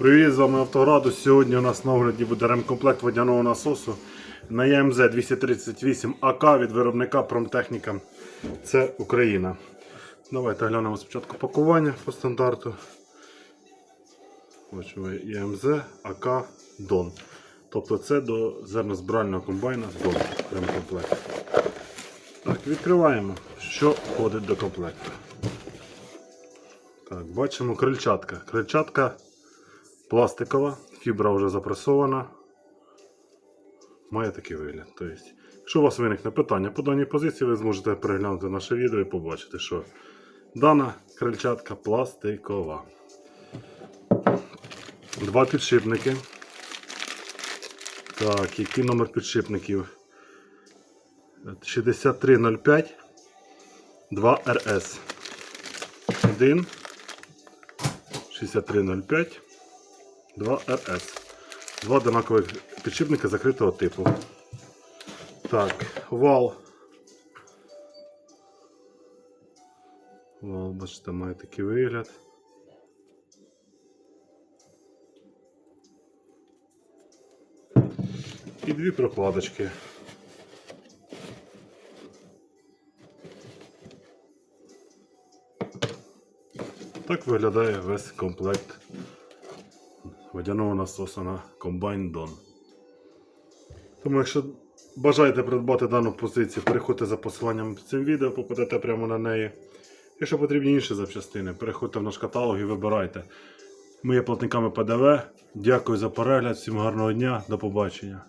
Привіт, з вами Автограду. Сьогодні у нас на огляді буде ремкомплект водяного насосу на ЯМЗ 238 АК від виробника Промтехніка. Це Україна. Давайте глянемо спочатку пакування по стандарту. Бачимо ЯМЗ АК Дон. Тобто це до зернозбирального комбайна Дон ремкомплект. Так, відкриваємо, що входить до комплекту. Так, бачимо крильчатка. Крильчатка пластикова, фібра вже запресована. Має такий вигляд. Тобто, якщо у вас виникне питання по даній позиції, ви зможете переглянути наше відео і побачити, що дана крильчатка пластикова. Два підшипники. Так, який номер підшипників? 6305 2 РС. 1 6305 2 РС. Два одинакових підшипника закритого типу. Так, вал. Вал, бачите, має такий вигляд. І дві прокладочки. Так виглядає весь комплект водяного насоса на комбайн Дон. Тому, якщо бажаєте придбати дану позицію, переходьте за посиланням під цим відео, попадете прямо на неї. Якщо потрібні інші запчастини, переходьте в наш каталог і вибирайте. Ми є платниками ПДВ. Дякую за перегляд, всім гарного дня, до побачення.